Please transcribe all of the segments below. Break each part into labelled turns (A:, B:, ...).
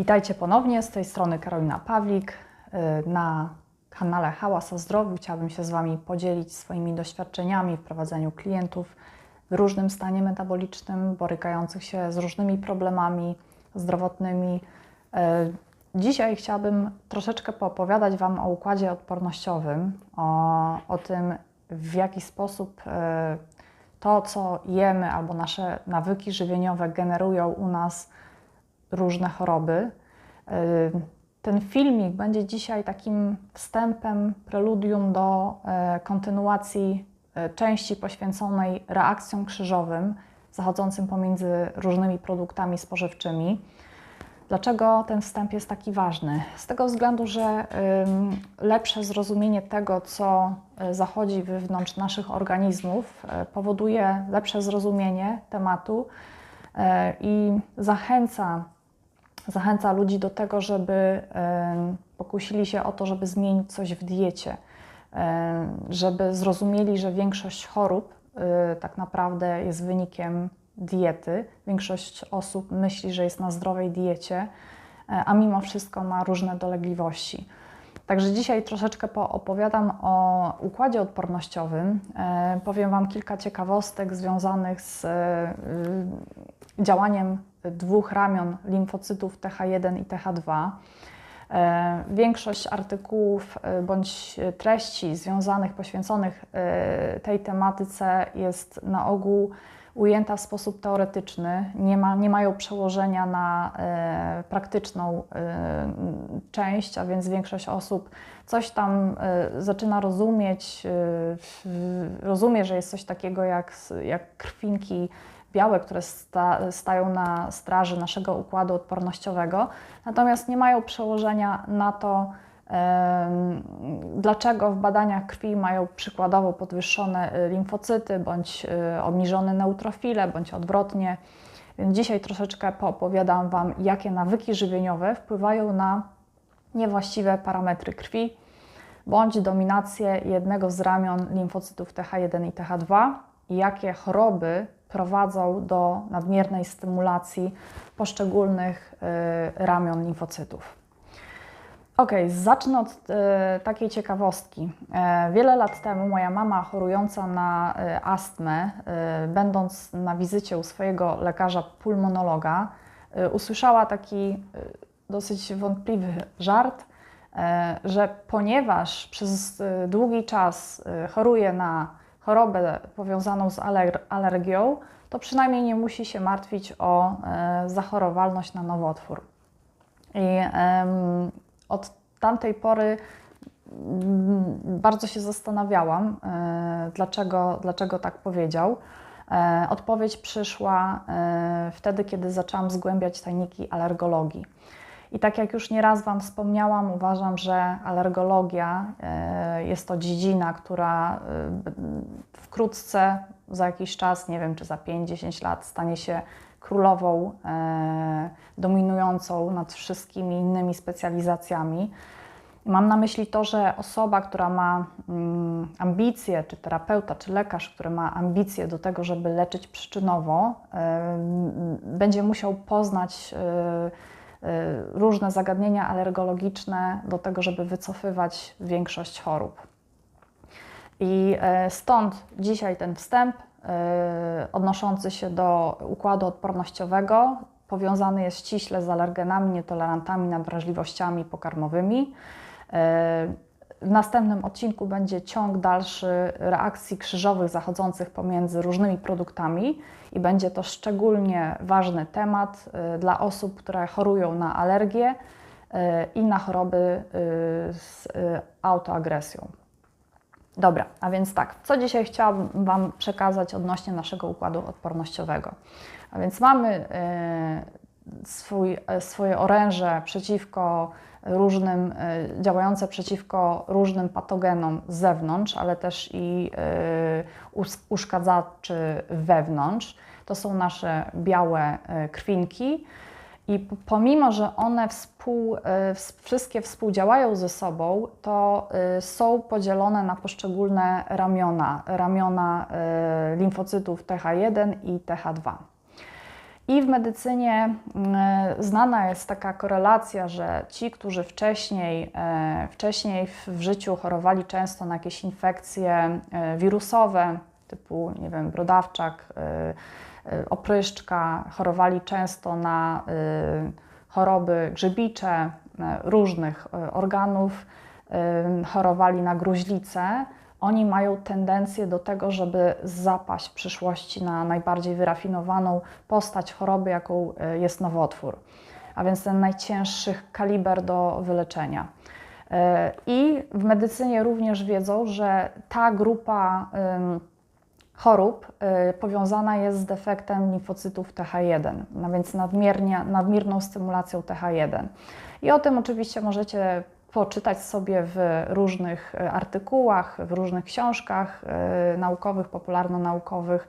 A: Witajcie ponownie, z tej strony Karolina Pawlik. Y, Na kanale Hałas o Zdrowiu chciałabym się z Wami podzielić swoimi doświadczeniami w prowadzeniu klientów w różnym stanie metabolicznym, borykających się z różnymi problemami zdrowotnymi. Y, Dzisiaj chciałabym troszeczkę poopowiadać Wam o układzie odpornościowym, o, o tym, w jaki sposób y, to, co jemy, albo nasze nawyki żywieniowe generują u nas różne choroby. Y, Ten filmik będzie dzisiaj takim wstępem, preludium do e, kontynuacji e, części poświęconej reakcjom krzyżowym zachodzącym pomiędzy różnymi produktami spożywczymi. Dlaczego ten wstęp jest taki ważny? Z tego względu, że lepsze zrozumienie tego, co y, zachodzi wewnątrz naszych organizmów, y, powoduje lepsze zrozumienie tematu y, i zachęca, zachęca ludzi do tego, żeby pokusili się o to, żeby zmienić coś w diecie, żeby zrozumieli, że większość chorób y, tak naprawdę jest wynikiem diety. Większość osób myśli, że jest na zdrowej diecie, e, a mimo wszystko ma różne dolegliwości. Także dzisiaj troszeczkę opowiadam o układzie odpornościowym. E, Powiem Wam kilka ciekawostek związanych z y, działaniem dwóch ramion limfocytów TH1 i TH2. E, Większość artykułów e, bądź treści związanych, poświęconych e, tej tematyce jest na ogół ujęta w sposób teoretyczny, nie, ma, nie mają przełożenia na praktyczną część, a więc większość osób coś tam zaczyna rozumieć, rozumie, że jest coś takiego jak, jak krwinki białe, które sta, stają na straży naszego układu odpornościowego, natomiast nie mają przełożenia na to, Dlaczego w badaniach krwi mają przykładowo podwyższone y, limfocyty, bądź y, obniżone neutrofile, bądź odwrotnie. Więc dzisiaj troszeczkę poopowiadam Wam, jakie nawyki żywieniowe wpływają na niewłaściwe parametry krwi, bądź dominację jednego z ramion limfocytów TH1 i TH2 i jakie choroby prowadzą do nadmiernej stymulacji poszczególnych y, ramion limfocytów. Ok, zacznę od e, takiej ciekawostki. E, wiele lat temu moja mama chorująca na e, astmę, będąc na wizycie u swojego lekarza pulmonologa, usłyszała taki dosyć wątpliwy żart, e, że ponieważ przez długi czas choruje na chorobę powiązaną z aler- alergią, to przynajmniej nie musi się martwić o e, zachorowalność na nowotwór. I od tamtej pory mm, bardzo się zastanawiałam, e, dlaczego, dlaczego tak powiedział. E, Odpowiedź przyszła wtedy, kiedy zaczęłam zgłębiać tajniki alergologii. I tak jak już nieraz Wam wspomniałam, uważam, że alergologia e, jest to dziedzina, która e, wkrótce, za jakiś czas, nie wiem czy za 5-10 lat, stanie się królową, e, dominującą nad wszystkimi innymi specjalizacjami. Mam na myśli to, że osoba, która ma mm, ambicje, czy terapeuta, czy lekarz, który ma ambicje do tego, żeby leczyć przyczynowo, będzie musiał poznać różne zagadnienia alergologiczne do tego, żeby wycofywać większość chorób. I e, stąd dzisiaj ten wstęp e, odnoszący się do układu odpornościowego powiązany jest ściśle z alergenami, nietolerantami, nadwrażliwościami pokarmowymi. W następnym odcinku będzie ciąg dalszy reakcji krzyżowych zachodzących pomiędzy różnymi produktami i będzie to szczególnie ważny temat e, dla osób, które chorują na alergie e, i na choroby e, z autoagresją. Dobra, a więc tak, co dzisiaj chciałabym Wam przekazać odnośnie naszego układu odpornościowego? A więc mamy swój, swoje oręże przeciwko różnym, e, działające przeciwko różnym patogenom z zewnątrz, ale też i e, us- uszkadzaczy wewnątrz. To są nasze białe e, krwinki. I pomimo, że one współ, ws- wszystkie współdziałają ze sobą, to są podzielone na poszczególne ramiona, ramiona limfocytów TH1 i TH2. I w medycynie y, znana jest taka korelacja, że ci, którzy wcześniej, y, wcześniej w, życiu chorowali często na jakieś infekcje y, wirusowe, typu, nie wiem, brodawczak, opryszczka, chorowali często na choroby grzybicze różnych organów, chorowali na gruźlicę, oni mają tendencję do tego, żeby zapaść w przyszłości na najbardziej wyrafinowaną postać choroby, jaką e, jest nowotwór, a więc ten najcięższy kaliber do wyleczenia. E, I w medycynie również wiedzą, że ta grupa chorób e, powiązana jest z defektem limfocytów TH1, no więc nadmierną stymulacją TH1. I o tym oczywiście możecie poczytać sobie w różnych e, artykułach, w różnych książkach e, naukowych, popularno-naukowych.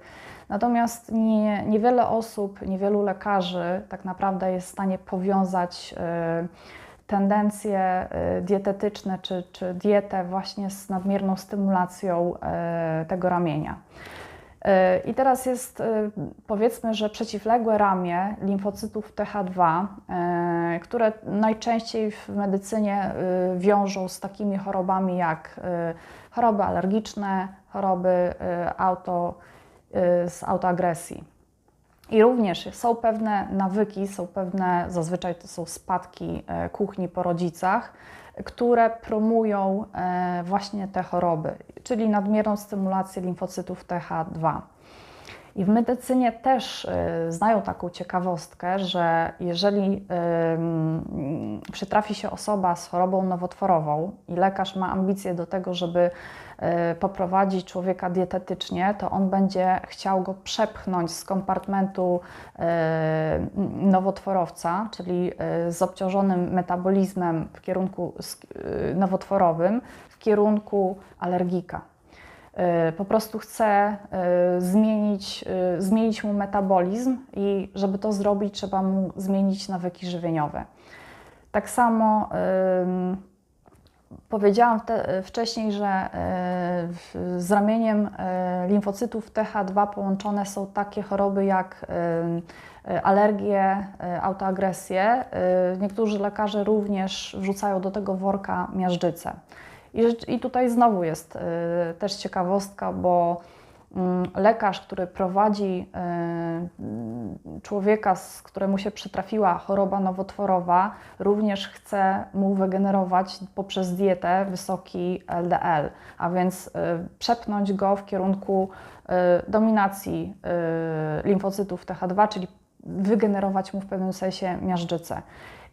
A: Natomiast nie, niewiele osób, niewielu lekarzy tak naprawdę jest w stanie powiązać e, tendencje dietetyczne czy, czy dietę właśnie z nadmierną stymulacją tego ramienia. E, I teraz jest, e, powiedzmy, że przeciwległe ramię limfocytów TH2, e, które najczęściej w medycynie wiążą z takimi chorobami jak choroby alergiczne, choroby auto, z autoagresji. I również są pewne nawyki, są pewne, zazwyczaj to są spadki kuchni po rodzicach, które promują e, właśnie te choroby, czyli nadmierną stymulację limfocytów TH2. I w medycynie też y, znają taką ciekawostkę, że jeżeli y, przytrafi się osoba z chorobą nowotworową i lekarz ma ambicje do tego, żeby y, poprowadzić człowieka dietetycznie, to on będzie chciał go przepchnąć z kompartmentu nowotworowca, czyli z obciążonym metabolizmem w kierunku nowotworowym, w kierunku alergika. Y, po prostu chce y, zmienić, y, zmienić mu metabolizm i żeby to zrobić, trzeba mu zmienić nawyki żywieniowe. Tak samo powiedziałam te, wcześniej, że z ramieniem limfocytów TH2 połączone są takie choroby jak alergie, autoagresje. Niektórzy lekarze również wrzucają do tego worka miażdżycę. I, I tutaj znowu jest y, też ciekawostka, bo mm, lekarz, który prowadzi y, człowieka, z któremu się przytrafiła choroba nowotworowa, również chce mu wygenerować poprzez dietę wysoki LDL, a więc y, przepnąć go w kierunku dominacji limfocytów TH2, czyli wygenerować mu w pewnym sensie miażdżycę.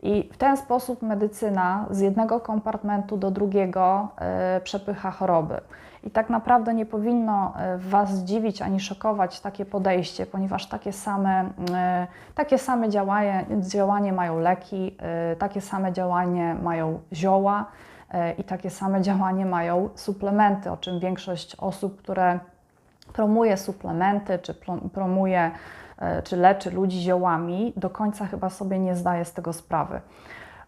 A: I w ten sposób medycyna z jednego kompartmentu do drugiego y, przepycha choroby. I tak naprawdę nie powinno e, Was zdziwić ani szokować takie podejście, ponieważ takie same, y, takie same działanie, działanie mają leki, takie same działanie mają zioła i takie same działanie mają suplementy, o czym większość osób, które promuje suplementy czy promuje E, czy leczy ludzi ziołami, do końca chyba sobie nie zdaje z tego sprawy.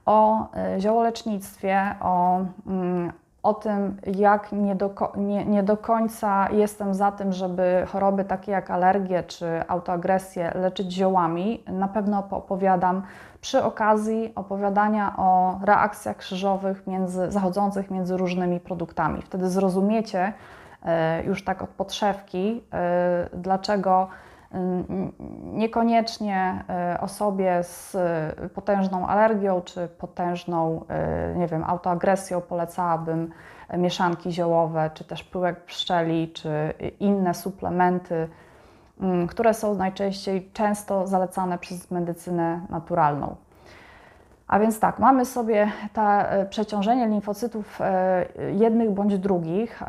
A: O e, ziołolecznictwie, o, mm, o tym, jak nie do, nie, nie do końca jestem za tym, żeby choroby takie jak alergie czy autoagresję leczyć ziołami, na pewno opowiadam przy okazji opowiadania o reakcjach krzyżowych między, zachodzących między różnymi produktami. Wtedy zrozumiecie e, już tak od podszewki, dlaczego Niekoniecznie e, osobie z e, potężną alergią czy potężną, nie wiem, autoagresją polecałabym mieszanki ziołowe, czy też pyłek pszczeli, czy inne suplementy, które są najczęściej często zalecane przez medycynę naturalną. A więc tak, mamy sobie to przeciążenie limfocytów jednych bądź drugich.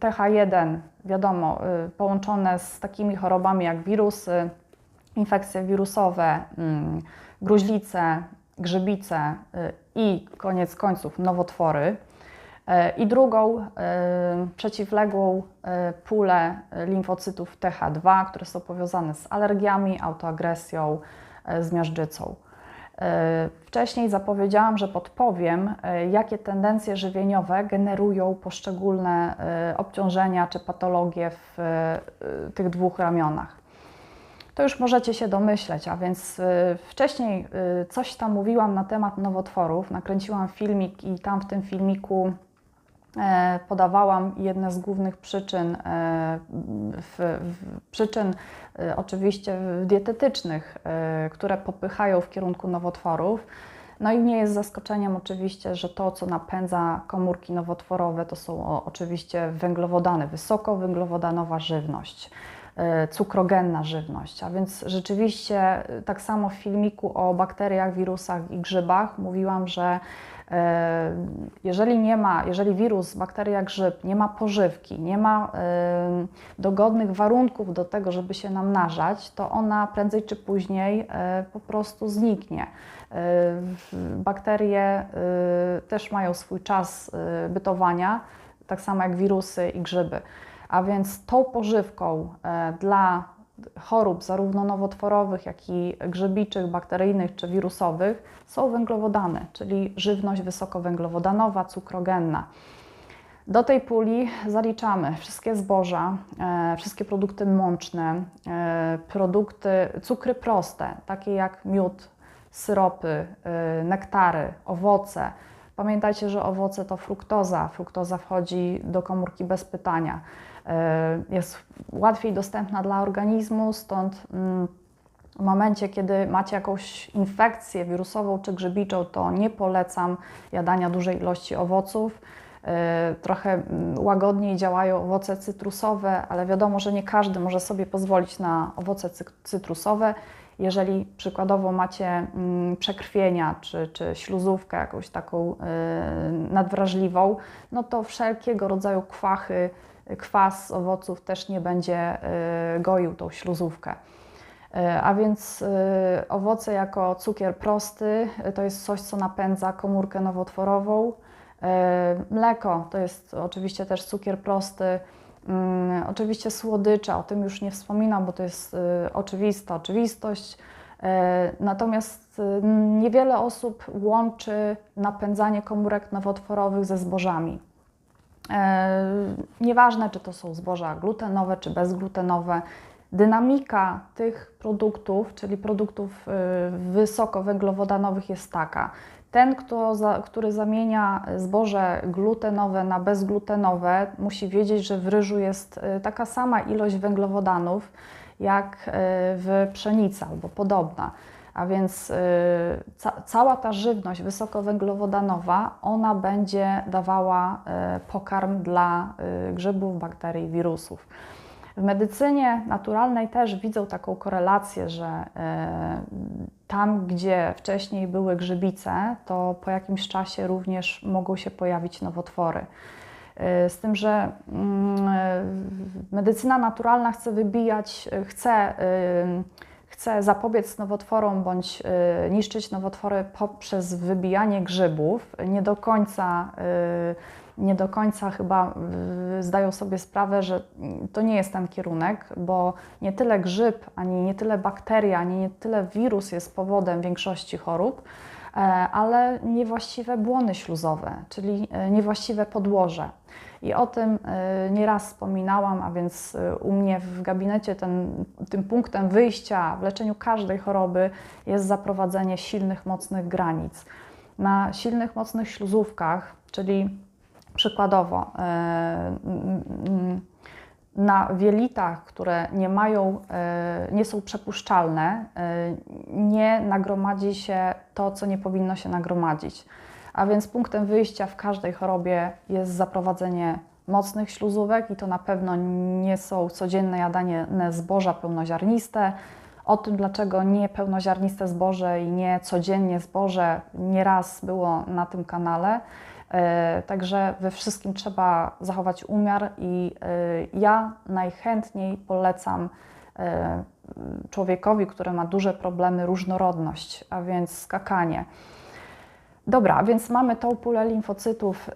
A: TH1 wiadomo, połączone z takimi chorobami jak wirusy, infekcje wirusowe, mm, gruźlice, grzybice i koniec końców nowotwory. I drugą przeciwległą pulę limfocytów TH2, które są powiązane z alergiami, autoagresją, z miażdżycą. E, wcześniej zapowiedziałam, że podpowiem, e, jakie tendencje żywieniowe generują poszczególne e, obciążenia czy patologie w tych dwóch ramionach. to już możecie się domyśleć. A więc wcześniej coś tam mówiłam na temat nowotworów, nakręciłam filmik i tam w tym filmiku podawałam jedne z głównych przyczyn, e, w, w, przyczyn e, oczywiście dietetycznych, e, które popychają w kierunku nowotworów. No i nie jest zaskoczeniem oczywiście, że to, co napędza komórki nowotworowe, to są oczywiście węglowodany, wysokowęglowodanowa żywność, e, cukrogenna żywność. A więc rzeczywiście e, tak samo w filmiku o bakteriach, wirusach i grzybach mówiłam, że e, jeżeli nie ma, jeżeli wirus, bakteria, grzyb nie ma pożywki, nie ma e, dogodnych warunków do tego, żeby się namnażać, to ona prędzej czy później e, po prostu zniknie. E, Bakterie też mają swój czas bytowania, tak samo jak wirusy i grzyby. A więc tą pożywką e, dla chorób zarówno nowotworowych, jak i grzybiczych, bakteryjnych czy wirusowych są węglowodany, czyli żywność wysokowęglowodanowa, cukrogenna. Do tej puli zaliczamy wszystkie zboża, e, wszystkie produkty mączne, e, produkty, cukry proste, takie jak miód, syropy, nektary, owoce. Pamiętajcie, że owoce to fruktoza. Fruktoza wchodzi do komórki bez pytania. Y, jest łatwiej dostępna dla organizmu, stąd mm, w momencie, kiedy macie jakąś infekcję wirusową czy grzybiczą, to nie polecam jadania dużej ilości owoców. Y, trochę mm, łagodniej działają owoce cytrusowe, ale wiadomo, że nie każdy może sobie pozwolić na owoce cytrusowe. Jeżeli przykładowo macie mm, przekrwienia czy, czy śluzówkę jakąś taką y, nadwrażliwą, no to wszelkiego rodzaju kwachy, kwas owoców też nie będzie y, goił tą śluzówkę. Y, a więc owoce jako cukier prosty to jest coś, co napędza komórkę nowotworową. Mleko to jest oczywiście też cukier prosty. Mm, oczywiście słodycze, o tym już nie wspominam, bo to jest y, oczywista oczywistość. Natomiast y, niewiele osób łączy napędzanie komórek nowotworowych ze zbożami. E, nieważne, czy to są zboża glutenowe, czy bezglutenowe, dynamika tych produktów, czyli produktów y, wysokowęglowodanowych jest taka. Ten, kto za, który zamienia zboże glutenowe na bezglutenowe, musi wiedzieć, że w ryżu jest y, taka sama ilość węglowodanów jak y, w pszenicy albo podobna. A więc y, ca cała ta żywność wysokowęglowodanowa, ona będzie dawała pokarm dla grzybów, bakterii, wirusów. W medycynie naturalnej też widzą taką korelację, że tam, gdzie wcześniej były grzybice, to po jakimś czasie również mogą się pojawić nowotwory. E, z tym, że mm, e, medycyna naturalna chce wybijać, chce, chce zapobiec nowotworom bądź niszczyć nowotwory poprzez wybijanie grzybów. Nie do końca nie do końca chyba zdają sobie sprawę, że to nie jest ten kierunek, bo nie tyle grzyb, ani nie tyle bakteria, ani nie tyle wirus jest powodem większości chorób, e, ale niewłaściwe błony śluzowe, czyli e, niewłaściwe podłoże. I o tym e, nieraz wspominałam, a więc u mnie w gabinecie ten, tym punktem wyjścia w leczeniu każdej choroby jest zaprowadzenie silnych, mocnych granic. Na silnych, mocnych śluzówkach, czyli Przykładowo, e, na wielitach, które nie mają, e, nie są przepuszczalne, e, nie nagromadzi się to, co nie powinno się nagromadzić. A więc punktem wyjścia w każdej chorobie jest zaprowadzenie mocnych śluzówek i to na pewno nie są codzienne jadanie zboża pełnoziarniste. O tym, dlaczego nie pełnoziarniste zboże i nie codziennie zboże, nieraz było na tym kanale. E, także we wszystkim trzeba zachować umiar i e, ja najchętniej polecam e, człowiekowi, który ma duże problemy, różnorodność, a więc skakanie. Dobra, więc mamy tą pulę limfocytów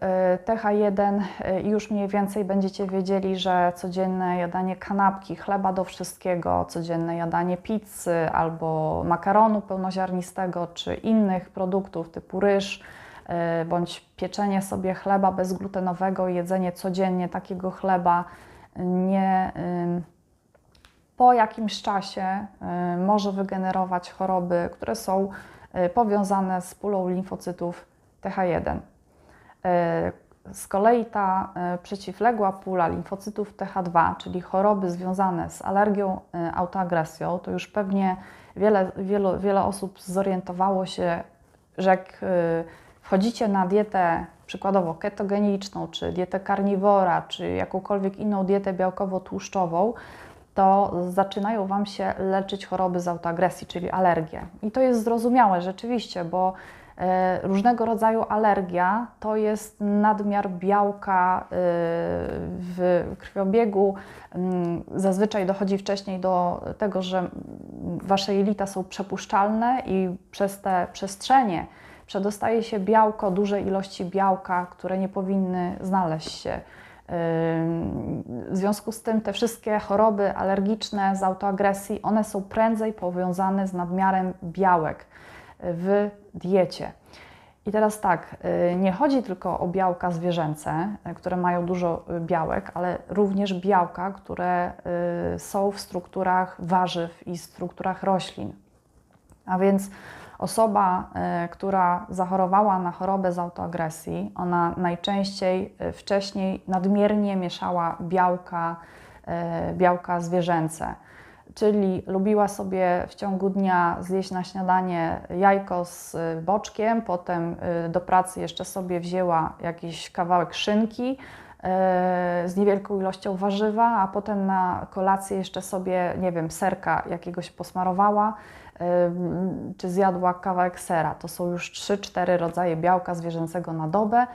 A: TH1 i już mniej więcej będziecie wiedzieli, że codzienne jadanie kanapki, chleba do wszystkiego, codzienne jadanie pizzy albo makaronu pełnoziarnistego czy innych produktów typu ryż, bądź pieczenie sobie chleba bezglutenowego, jedzenie codziennie takiego chleba nie, po jakimś czasie y, może wygenerować choroby, które są powiązane z pulą limfocytów TH1. Y, Z kolei ta przeciwległa pula limfocytów TH2, czyli choroby związane z alergią, autoagresją, to już pewnie wiele, wielu, wiele osób zorientowało się, że jak wchodzicie na dietę przykładowo ketogeniczną, czy dietę karniwora, czy jakąkolwiek inną dietę białkowo-tłuszczową, to zaczynają Wam się leczyć choroby z autoagresji, czyli alergie. I to jest zrozumiałe rzeczywiście, bo e, różnego rodzaju alergia to jest nadmiar białka e, w krwiobiegu. Mm, Zazwyczaj dochodzi wcześniej do tego, że Wasze jelita są przepuszczalne i przez te przestrzenie przedostaje się białko, duże ilości białka, które nie powinny znaleźć się. W związku z tym te wszystkie choroby alergiczne z autoagresji, one są prędzej powiązane z nadmiarem białek w diecie. I teraz tak, nie chodzi tylko o białka zwierzęce, które mają dużo białek, ale również białka, które są w strukturach warzyw i strukturach roślin. A więc Osoba, y, która zachorowała na chorobę z autoagresji, ona najczęściej y, wcześniej nadmiernie mieszała białka, y, białka zwierzęce. Czyli lubiła sobie w ciągu dnia zjeść na śniadanie jajko z boczkiem, potem do pracy jeszcze sobie wzięła jakiś kawałek szynki, z niewielką ilością warzywa, a potem na kolację jeszcze sobie, nie wiem, serka jakiegoś posmarowała, czy zjadła kawałek sera. To są już 3-4 rodzaje białka zwierzęcego na dobę.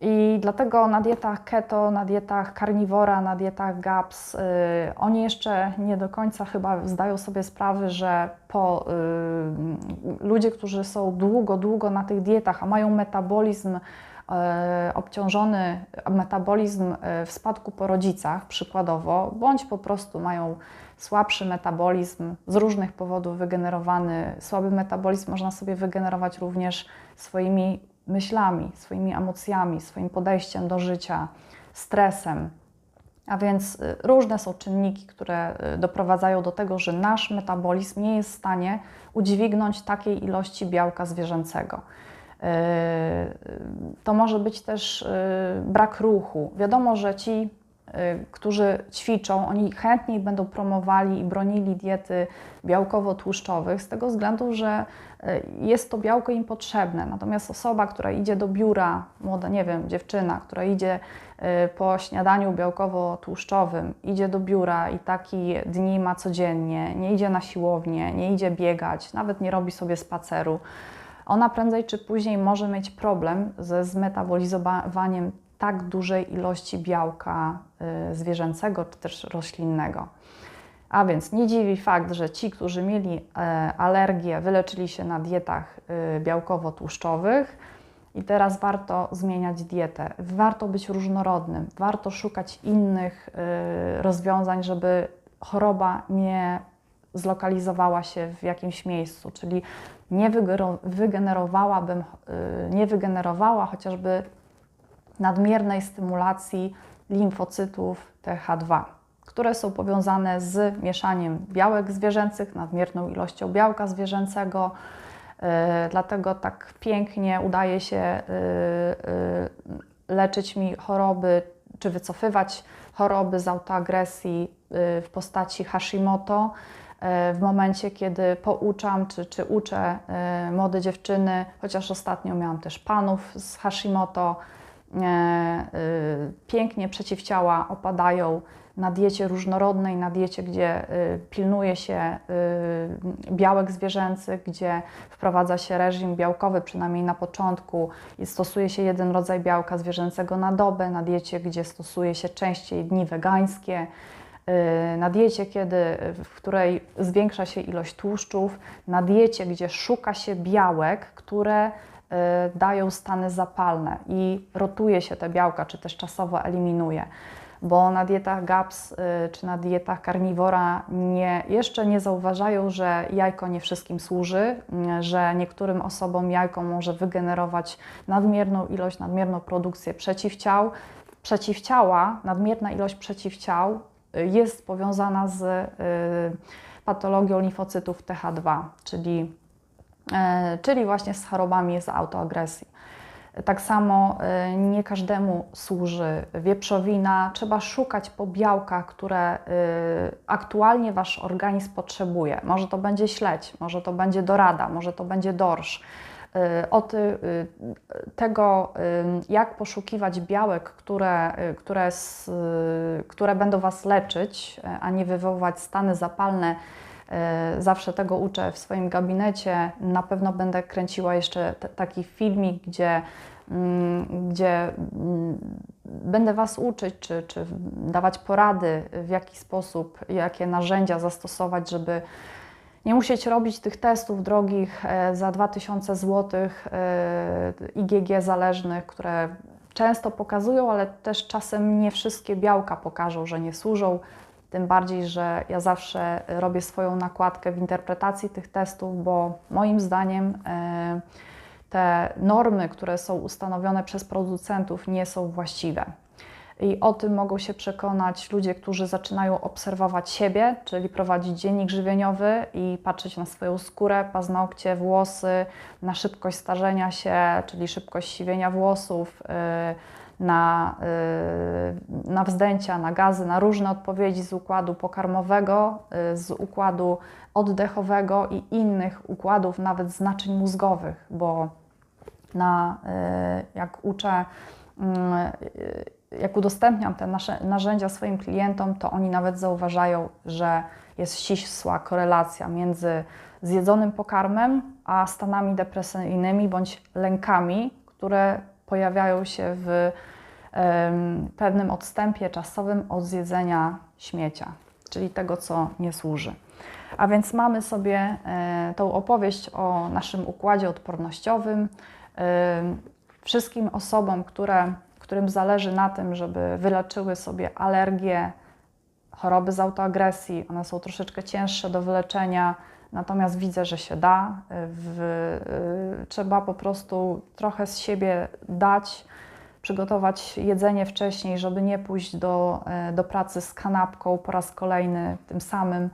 A: I dlatego na dietach keto, na dietach karniwora, na dietach GAPS, yy, oni jeszcze nie do końca chyba zdają sobie sprawy, że po yy, ludzie, którzy są długo, długo na tych dietach, a mają metabolizm yy, obciążony, metabolizm yy, w spadku po rodzicach przykładowo, bądź po prostu mają słabszy metabolizm, z różnych powodów wygenerowany. Słaby metabolizm można sobie wygenerować również swoimi myślami, swoimi emocjami, swoim podejściem do życia, stresem. A więc y, różne są czynniki, które y, doprowadzają do tego, że nasz metabolizm nie jest w stanie udźwignąć takiej ilości białka zwierzęcego. Y, to może być też brak ruchu. Wiadomo, że ci którzy ćwiczą, oni chętniej będą promowali i bronili diety białkowo-tłuszczowych z tego względu, że y, jest to białko im potrzebne. Natomiast osoba, która idzie do biura, młoda, nie wiem, dziewczyna, która idzie y, po śniadaniu białkowo-tłuszczowym, idzie do biura i taki dni ma codziennie, nie idzie na siłownię, nie idzie biegać, nawet nie robi sobie spaceru, ona prędzej czy później może mieć problem ze zmetabolizowaniem tak dużej ilości białka y, zwierzęcego czy też roślinnego. A więc nie dziwi fakt, że ci, którzy mieli e, alergię, wyleczyli się na dietach y, białkowo-tłuszczowych i teraz warto zmieniać dietę. Warto być różnorodnym, warto szukać innych y, rozwiązań, żeby choroba nie zlokalizowała się w jakimś miejscu, czyli nie wygenerowałabym, nie wygenerowała chociażby nadmiernej stymulacji limfocytów TH2, które są powiązane z mieszaniem białek zwierzęcych, nadmierną ilością białka zwierzęcego. Yy, dlatego tak pięknie udaje się yy, yy, leczyć mi choroby, czy wycofywać choroby z autoagresji w postaci Hashimoto. W momencie, kiedy pouczam, czy, czy uczę młode dziewczyny, chociaż ostatnio miałam też panów z Hashimoto, y, pięknie przeciwciała opadają na diecie różnorodnej, na diecie, gdzie y, pilnuje się y, białek zwierzęcych, gdzie wprowadza się reżim białkowy, przynajmniej na początku, i stosuje się jeden rodzaj białka zwierzęcego na dobę, na diecie, gdzie stosuje się częściej dni wegańskie, na diecie, kiedy, w której zwiększa się ilość tłuszczów, na diecie, gdzie szuka się białek, które Y, dają stany zapalne i rotuje się te białka, czy też czasowo eliminuje. Bo na dietach GAPS y, czy na dietach karniwora nie, jeszcze nie zauważają, że jajko nie wszystkim służy, y, że niektórym osobom jajko może wygenerować nadmierną ilość, nadmierną produkcję przeciwciał. Przeciwciała, nadmierna ilość przeciwciał jest powiązana z y, patologią limfocytów TH2, czyli, y, czyli właśnie z chorobami z autoagresji. Tak samo y, nie każdemu służy wieprzowina. Trzeba szukać po białkach, które y, aktualnie Wasz organizm potrzebuje. Może to będzie śledź, może to będzie dorada, może to będzie dorsz. O ty, tego, jak poszukiwać białek, które, które, które będą Was leczyć, a nie wywoływać stany zapalne, zawsze tego uczę w swoim gabinecie. Na pewno będę kręciła jeszcze taki filmik, gdzie Mm, gdzie mm, będę Was uczyć, czy, czy dawać porady, w jaki sposób, jakie narzędzia zastosować, żeby nie musieć robić tych testów drogich e, za 2000 zł, e, IgG zależnych, które często pokazują, ale też czasem nie wszystkie białka pokażą, że nie służą. Tym bardziej, że ja zawsze robię swoją nakładkę w interpretacji tych testów, bo moim zdaniem e, te normy, które są ustanowione przez producentów, nie są właściwe. I o tym mogą się przekonać ludzie, którzy zaczynają obserwować siebie, czyli prowadzić dziennik żywieniowy i patrzeć na swoją skórę, paznokcie, włosy, na szybkość starzenia się, czyli szybkość siwienia włosów, y, na, y, na wzdęcia, na gazy, na różne odpowiedzi z układu pokarmowego, y, z układu oddechowego i innych układów, nawet z naczyń mózgowych, bo na, y, jak uczę, jak udostępniam te nasze narzędzia swoim klientom, to oni nawet zauważają, że jest ścisła korelacja między zjedzonym pokarmem a stanami depresyjnymi bądź lękami, które pojawiają się w pewnym odstępie czasowym od zjedzenia śmiecia, czyli tego, co nie służy. A więc mamy sobie e, tą opowieść o naszym układzie odpornościowym, wszystkim osobom, które, którym zależy na tym, żeby wyleczyły sobie alergie, choroby z autoagresji, one są troszeczkę cięższe do wyleczenia, natomiast widzę, że się da. W, y, trzeba po prostu trochę z siebie dać, przygotować jedzenie wcześniej, żeby nie pójść do, y, do pracy z kanapką po raz kolejny tym samym.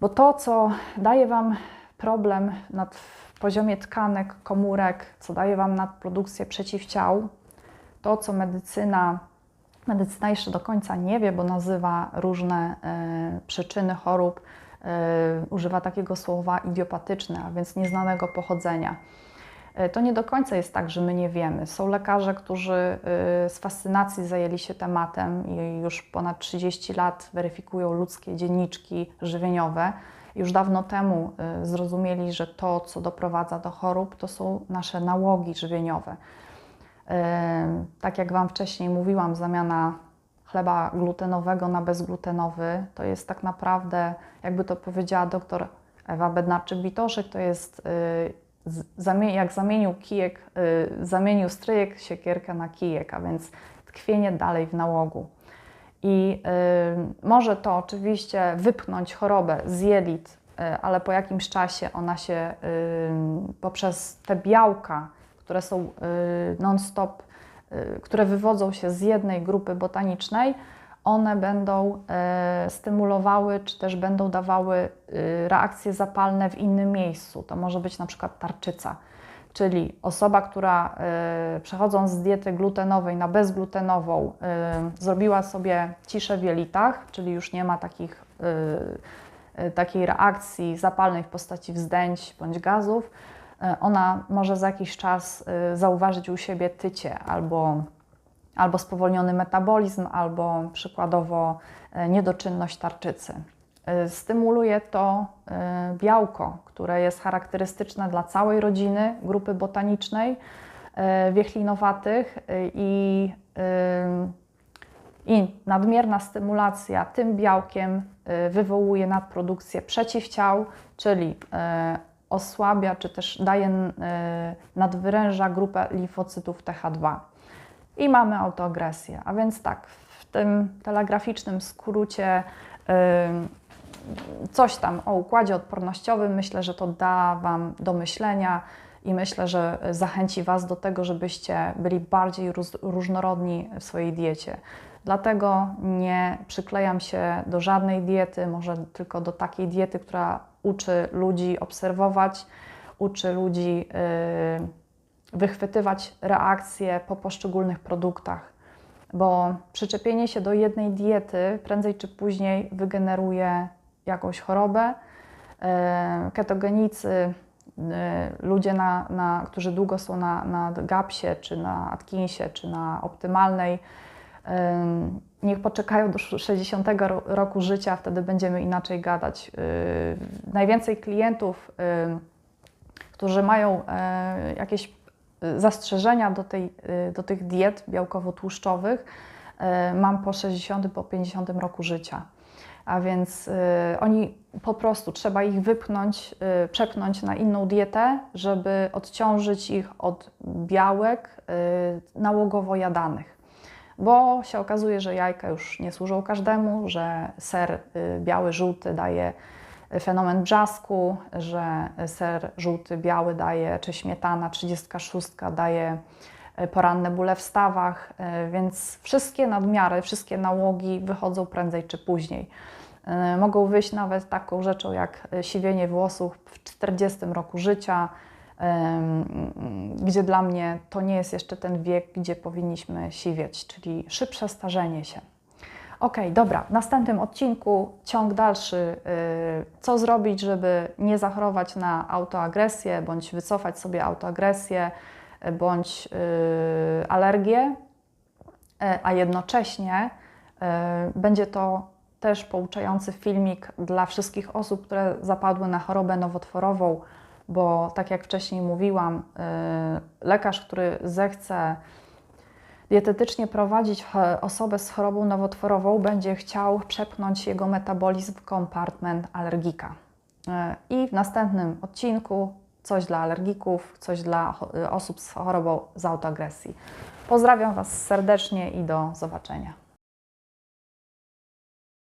A: Bo to, co daje Wam problem nad poziomie tkanek, komórek, co daje Wam nadprodukcję przeciwciał. To, co medycyna, medycyna jeszcze do końca nie wie, bo nazywa różne y, przyczyny chorób, używa takiego słowa idiopatyczne, a więc nieznanego pochodzenia. Y, to nie do końca jest tak, że my nie wiemy. Są lekarze, którzy z fascynacji zajęli się tematem i już ponad 30 lat weryfikują ludzkie dzienniczki żywieniowe już dawno temu y, zrozumieli, że to, co doprowadza do chorób, to są nasze nałogi żywieniowe. Y, tak jak Wam wcześniej mówiłam, zamiana chleba glutenowego na bezglutenowy to jest tak naprawdę, jakby to powiedziała doktor Ewa Bednarczyk-Witoszyk, to jest y, jak zamienił kijek, zamienił stryjek siekierkę na kijek, a więc tkwienie dalej w nałogu. I y, może to oczywiście wypchnąć chorobę z jelit, y, ale po jakimś czasie ona się y, poprzez te białka, które są y, non-stop, y, które wywodzą się z jednej grupy botanicznej, one będą y, stymulowały, czy też będą dawały reakcje zapalne w innym miejscu. To może być na przykład tarczyca Czyli osoba, która y, przechodząc z diety glutenowej na bezglutenową, y, zrobiła sobie ciszę w jelitach, czyli już nie ma takich, y, takiej reakcji zapalnej w postaci wzdęć bądź gazów, ona może za jakiś czas zauważyć u siebie tycie albo, albo spowolniony metabolizm, albo przykładowo niedoczynność tarczycy. Y, stymuluje to y, białko, które jest charakterystyczne dla całej rodziny grupy botanicznej y, wiechlinowatych i, i nadmierna stymulacja tym białkiem wywołuje nadprodukcję przeciwciał, czyli osłabia czy też daje nadwyręża grupę limfocytów TH2. I mamy autoagresję. A więc tak, w tym telegraficznym skrócie coś tam o układzie odpornościowym. Myślę, że to da Wam do myślenia i myślę, że zachęci Was do tego, żebyście byli bardziej różnorodni w swojej diecie. Dlatego nie przyklejam się do żadnej diety, może tylko do takiej diety, która uczy ludzi obserwować, uczy ludzi yy, wychwytywać reakcje po poszczególnych produktach, bo przyczepienie się do jednej diety prędzej czy później wygeneruje jakąś chorobę. Yy, Ketogenicy, yy, ludzie, na, na, którzy długo są na, na GAPSie, czy na Atkinsie, czy na optymalnej, Ym, Niech poczekają do 60 ro- roku życia, wtedy będziemy inaczej gadać. Yy, Najwięcej klientów, którzy mają e, jakieś y, zastrzeżenia do, tej, y, do tych diet białkowo-tłuszczowych, e, mam po 60, po 50 roku życia. A więc y, oni po prostu trzeba ich wypchnąć, y, przepchnąć na inną dietę, żeby odciążyć ich od białek y, nałogowo jadanych bo się okazuje, że jajka już nie służą każdemu, że ser y, biały, żółty daje fenomen brzasku, że ser żółty, biały daje, czy śmietana 36 daje y, poranne bóle w stawach, y, więc wszystkie nadmiary, wszystkie nałogi wychodzą prędzej czy później. Mogą wyjść nawet taką rzeczą jak siwienie włosów w 40 roku życia, gdzie dla mnie to nie jest jeszcze ten wiek, gdzie powinniśmy siwieć, czyli szybsze starzenie się. Ok, dobra, w następnym odcinku ciąg dalszy, y, co zrobić, żeby nie zachorować na autoagresję, bądź wycofać sobie autoagresję, y, bądź y, alergię, a jednocześnie będzie to też pouczający filmik dla wszystkich osób, które zapadły na chorobę nowotworową, bo tak jak wcześniej mówiłam, y, lekarz, który zechce dietetycznie prowadzić osobę z chorobą nowotworową, będzie chciał przepchnąć jego metabolizm w kompartment alergika. Y, I w następnym odcinku coś dla alergików, coś dla osób z chorobą z autoagresji. Pozdrawiam Was serdecznie i do zobaczenia.